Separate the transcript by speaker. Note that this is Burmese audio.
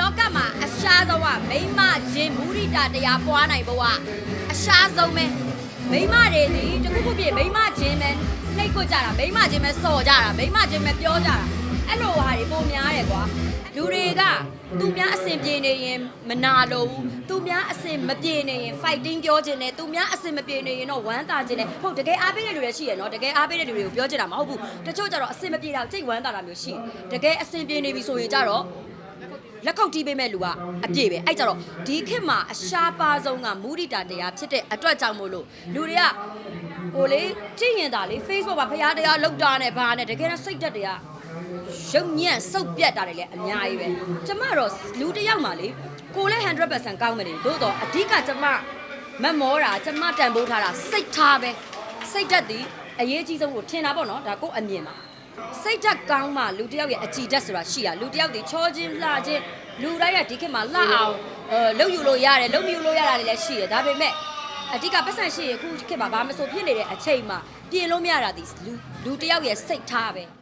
Speaker 1: လောကမှာအရှားဆုံးကမိန်းမချင်းမူရိတာတရားပွားနိုင်ဖို့ကအရှားဆုံးပဲမိန်းမတွေဒီတခုခုပြည့်မိန်းမချင်းပဲနှိတ်ကွကြတာမိန်းမချင်းပဲစော်ကြတာမိန်းမချင်းပဲပြောကြတာအဲ့လိုဟာတွေပုံများတယ်ကွာလူတွေကသူများအဆင်ပြေနေရင်မနာလို့ဘူးသူများအဆင်မပြေနေရင် fighting ပြောခြင်းနဲ့သူများအဆင်မပြေနေရင်တော့ဝမ်းသာခြင်းနဲ့ဟုတ်တကယ်အားပေးတဲ့လူတွေရှိရနော်တကယ်အားပေးတဲ့လူတွေကိုပြောချင်တာမဟုတ်ဘူးတချို့ကြတော့အဆင်မပြေတာစိတ်ဝမ်းသာတာမျိုးရှိတယ်တကယ်အဆင်ပြေနေပြီဆိုရင်ကြတော့ လက်ခုပ်တီးပေးမဲ့လူကအပြည့်ပဲအဲ့ကြတော့ဒီခေတ်မှာအရှားပါဆုံးကမူရိတာတရားဖြစ်တဲ့အတွက်ကြောင့်မို့လို့လူတွေကဟိုလေကြည့်ရင်ဒါလေ Facebook မှာဖရားတရားလောက်တာနဲ့ဘာနဲ့တကယ်တော့စိတ်သက်တွေကရုပ်ညံ့စုပ်ပြတ်တာတွေလည်းအများကြီးပဲကျမတော့လူတစ်ယောက်မှလေကိုလည်း100%ကောင်းမယ်လေသို့တော့အဓိကကျမမက်မောတာကျမတန်ဖိုးထားတာစိတ်ထားပဲစိတ်သက်သည်အရေးကြီးဆုံးကိုထင်တာပေါ့နော်ဒါကိုယ့်အမြင်ပါ စိတ်ဓာတ်ကောင်းမှလူတစ်ယောက်ရဲ့အကြည်ဓာတ်ဆိုတာရှိရလူတစ်ယောက်ဒီချောချင်းလှချင်းလူတိုင်းကဒီခေတ်မှာလှအောင်အဲလှုပ်ယူလို့ရတယ်လှုပ်မြူလို့ရတာတွေလည်းရှိရဒါပေမဲ့အဓိကပတ်စံရှိရခုခေတ်မှာဘာမဆိုဖြစ်နေတဲ့အချိန်မှာပြင်လို့မရတာဒီလူလူတစ်ယောက်ရဲ့စိတ်ထားပဲ